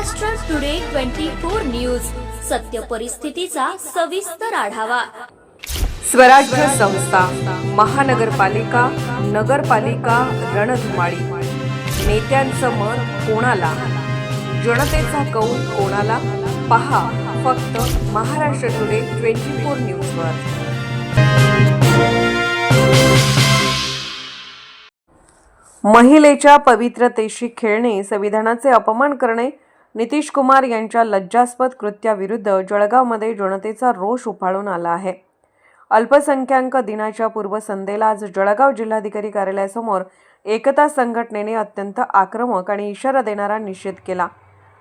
Maharashtra today twenty four news सत्य परिस्थितीचा सविस्तर आढावा. स्वराज्य संस्था महानगरपालिका नगरपालिका रणधुमाळी. नेत्यांचं मत कोणाला? जनतेचा कौल कोणाला? पहा फक्त महाराष्ट्र टुडे ट्वेंटी फोर न्यूजवर महिलेच्या पवित्रतेशी खेळणे संविधानाचे अपमान करणे नितीश कुमार यांच्या लज्जास्पद कृत्याविरुद्ध जळगावमध्ये जनतेचा रोष उफाळून आला आहे. अल्पसंख्याक दिनाच्या पूर्वसंध्येला आज जळगाव जिल्हाधिकारी कार्यालयासमोर एकता संघटनेने अत्यंत आक्रमक आणि इशारा देणारा निषेध केला.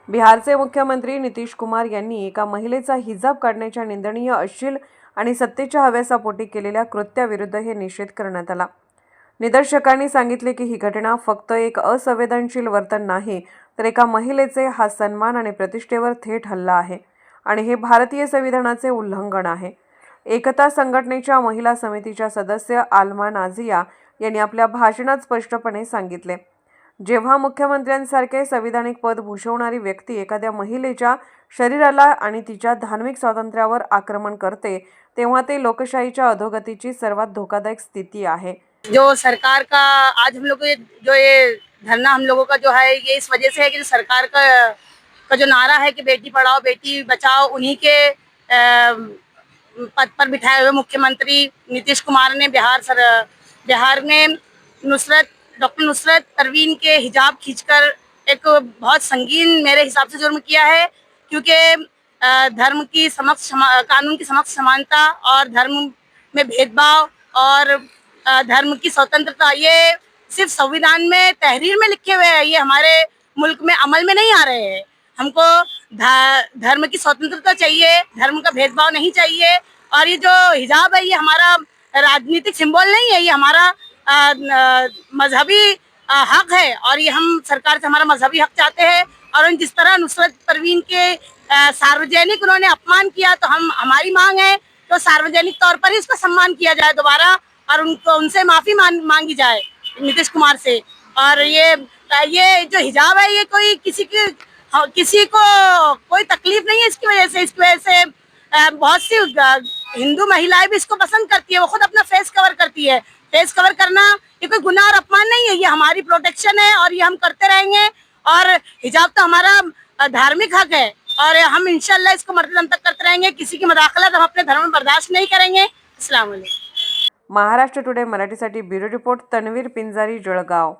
बिहारचे मुख्यमंत्री नितीश कुमार यांनी एका महिलेचा हिजाब काढण्याच्या निंदनीय अश्लील आणि सत्तेच्या हव्यासापोटी केलेल्या कृत्याविरुद्ध हे निषेध करण्यात आला. निदर्शकांनी सांगितले की ही घटना फक्त एक असंवेदनशील वर्तन नाही तर एका महिलेचे हा सन्मान आणि प्रतिष्ठेवर थेट हल्ला आहे आणि हे भारतीय संविधानाचे उल्लंघन आहे. एकता संघटनेच्या महिला समितीच्या सदस्य आलमा नाझिया यांनी आपल्या भाषणात स्पष्टपणे सांगितले. जेव्हा मुख्यमंत्र्यांसारखे संविधानिक पद भूषवणारी व्यक्ती एखाद्या महिलेच्या शरीराला आणि तिच्या धार्मिक स्वातंत्र्यावर आक्रमण करते तेव्हा ते लोकशाहीच्या अधोगतीची सर्वात धोकादायक स्थिती आहे. जो सरकार का आज हम लोग जो ये धरना हम लोगों का जो है, ये इस वजह से है कि जो सरकार का का जो नारा है कि बेटी पढ़ाओ, बेटी बचाओ, उन्हीं के पद पर बिठाए हुए मुख्यमंत्री नीतीश कुमार ने बिहार सर, बिहार में नुसरत, डॉक्टर नुसरत परवीन के हिजाब खींचकर एक बहुत संगीन मेरे हिसाब से जुर्म किया है, क्योंकि धर्म की समक्ष समा- कानून की समक्ष समानता और धर्म में भेदभाव और धर्म की स्वतंत्रता, ये सिर्फ़ संविधान में, तहरीर में लिखे हुए हैं, ये हमारे मुल्क में अमल में नहीं आ रहे हैं। हमको धर्म की स्वतंत्रता चाहिए, धर्म का भेदभाव नहीं चाहिए, और ये जो हिजाब है, ये हमारा राजनीतिक सिंबल नहीं है, ये हमारा मजहबी हक है, और ये हम सरकार से हमारा मजहबी हक चाहते हैं, और जिस तरह नुसरत परवीन के सार्वजनिक उन्होंने अपमान किया तो हम, हमारी मांग है तो सार्वजनिक तौर पर ही इसका सम्मान किया जाए दोबारा, और उनको, उनसे माफ़ी मांगी जाए। नीतीश कुमार से। और ये ये जो हिजाब है ये कोई किसी की हाँ, किसी को कोई तकलीफ़ नहीं है इसकी वजह से। इसकी वजह से बहुत सी हिंदू महिलाएँ भी इसको पसंद करती है। वो खुद अपना फेस कवर करती है। फेस कवर करना ये कोई गुनाह और अपमान नहीं है। ये हमारी प्रोटेक्शन है और ये हम करते रहेंगे। और हिजाब तो हमारा धार्मिक हक है। और हम इंशाल्लाह इसको मरते दम तक करते रहेंगे। किसी की मदाखलत हम अपने धर्म में बर्दाश्त नहीं करेंगे। वालेकुम महाराष्ट्र टुडे मराठीसाठी ब्युरो रिपोर्ट तन्वीर पिंजारी जळगाव.